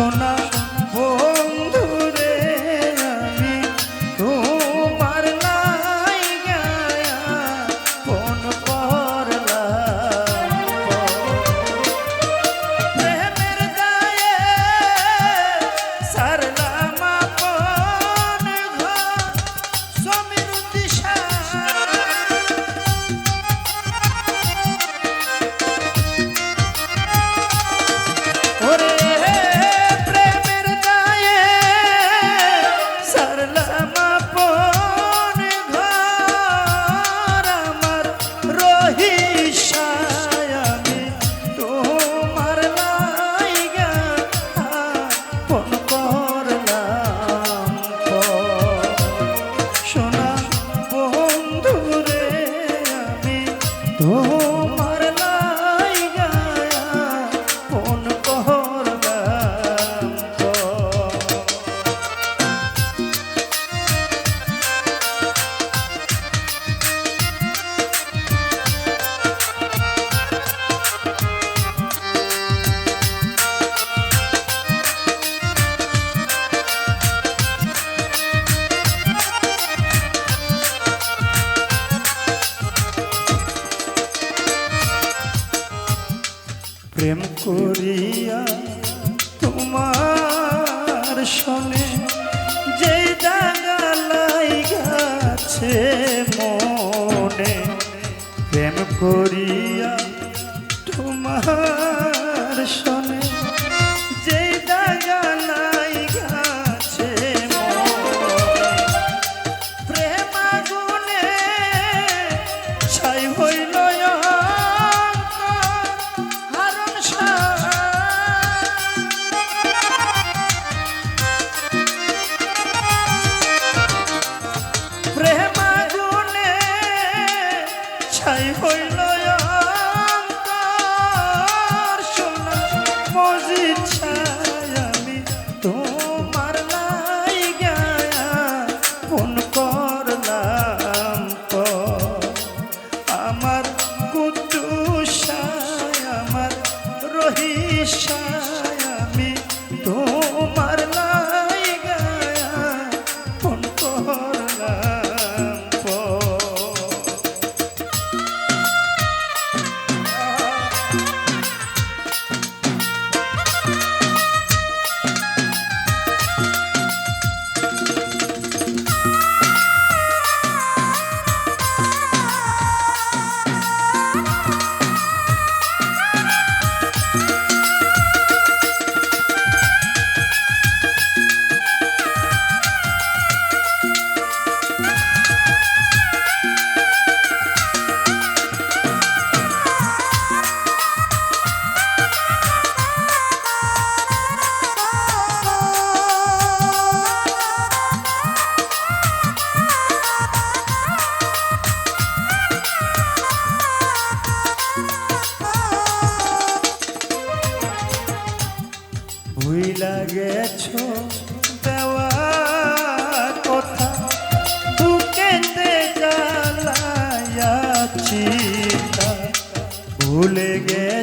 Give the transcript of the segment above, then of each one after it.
sona প্রেম করিয়া তোমার সনে যে দাগালাই গাছে মনে প্রেম করিয়া তোমার সনে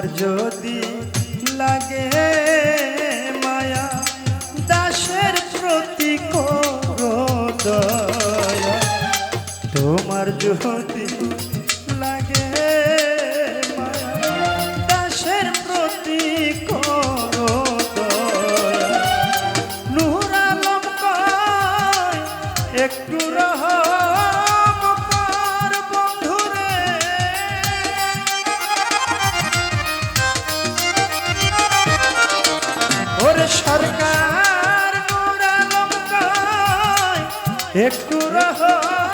তোমার যদি লাগে মায়া, দাসের প্রতি দয়া। তোমার যদি লাগে মায়া, দাসের প্রতি দয়া। নূর একটু রহম একটু রহম